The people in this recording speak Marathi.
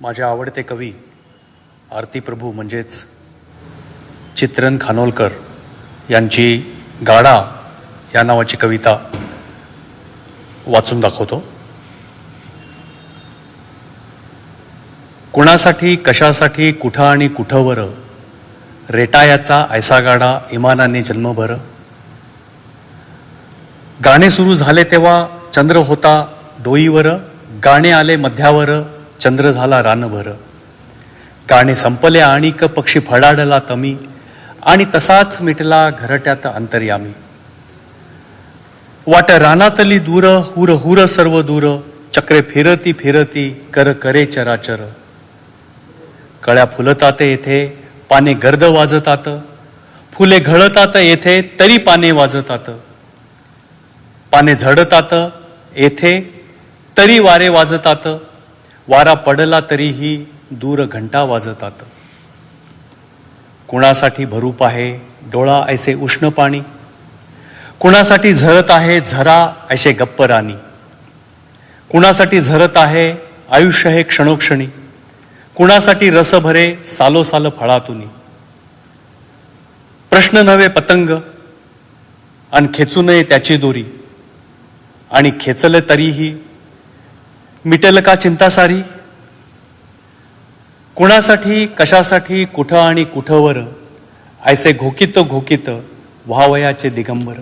माझे आवडते कवी आरती प्रभू म्हणजेच चित्रण खानोलकर यांची गाडा या नावाची कविता वाचून दाखवतो. कुणासाठी कशासाठी कुठं आणि कुठंवर रेटायाचा ऐसा गाडा इमानाने जन्मभर. गाणे सुरू झाले तेव्हा चंद्र होता डोईवर गाणे आले मध्यावर. चंद्र झाला रानभर. गाणे संपले आणि क पक्षी फडाडला तमी आणि तसाच मिटला घरट्यात अंतर्यामी. वाट रानातली दूर हुर हुर सर्व दूर चक्रे फिरती फिरती कर करे चराचर. कळ्या फुलतात येथे पाने गर्द वाजतात. फुले घळतात येथे तरी पाने वाजतात. पाने झडतात येथे तरी वारे वाजतात. वारा पडला तरीही दूर घंटा वाजतात. कुणासाठी भरूप आहे डोळा ऐसे उष्ण पाणी? कुणासाठी झरत आहे झरा ऐसे गप्प राणी? कुणासाठी झरत आहे आयुष्य हे क्षणोक्षणी? कुणासाठी रस भरे सालो फळातुनी? प्रश्न नव्हे पतंग आणि खेचू नये त्याची दोरी. आणि खेचले तरीही मिटेल का चिंता सारी? कुणासाठी कशासाठी कुठं आणि कुठंवर ऐसे घोकित घोकित व्हावयाचे दिगंबर.